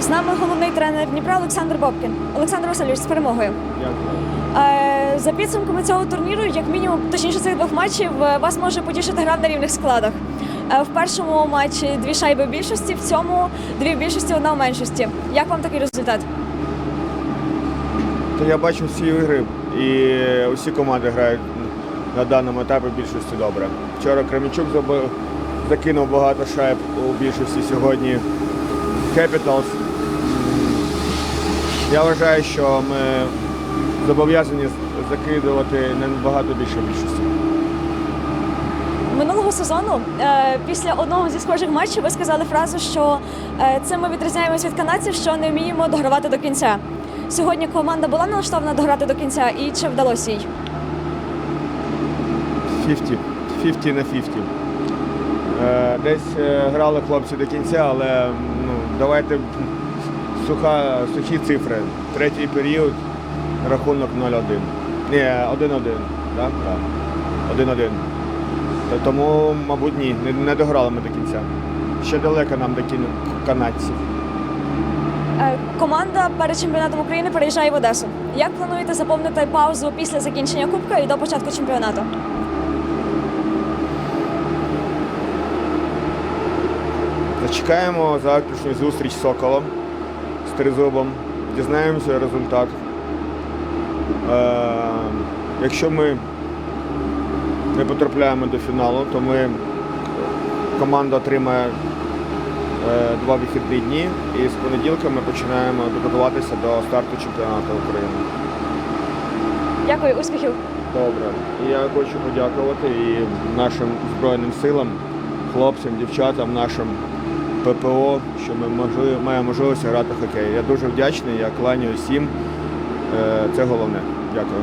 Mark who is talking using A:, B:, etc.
A: З нами головний тренер Дніпра Олександр Бобкін. Олександр Васильович, з перемогою. Е, За підсумками цього турніру, як мінімум, точніше цих двох матчів, е, вас може потішити гра на рівних складах. Е, В першому матчі дві шайби більшості, в цьому дві в більшості, одна в меншості. Як вам такий результат?
B: То я бачу всі ігри і усі команди грають на даному етапі більшості добре. Вчора Кремічук закинув багато шайб у більшості сьогодні. Capitals. Я вважаю, що ми зобов'язані закидувати набагато більше більшості.
A: Минулого сезону, е, після одного зі схожих матчів, ви сказали фразу, що е, цим ми відрізняємось від канадців, що не вміємо догравати до кінця. Сьогодні команда була налаштована дограти до кінця, і чи вдалося їй?
B: 50. 50 на 50. Е, Десь е, грали хлопці до кінця, але ну, давайте суха, сухі цифри. Третій період, рахунок 0-1. Ні, 1-1. Так? Так. 1-1. Тому, мабуть, ні, не, не дограли ми до кінця. Ще далеко нам до канадців.
A: Е, Команда перед чемпіонатом України переїжджає в Одесу. Як плануєте заповнити паузу після закінчення кубка і до початку чемпіонату?
B: Чекаємо завтрашню зустріч з Соколом Тризубом. Дізнаємося результат. Е, якщо ми не потрапляємо до фіналу, то ми команда отримає е, два вихідні дні і з понеділка ми починаємо підготуватися до старту чемпіонату України.
A: Дякую, успіхів!
B: Добре. І я хочу подякувати і нашим Збройним силам, хлопцям, дівчатам, нашим ППО, що ми маємо можливість грати хокей. Я дуже вдячний, я кланяю всім. Е, Це головне. Дякую.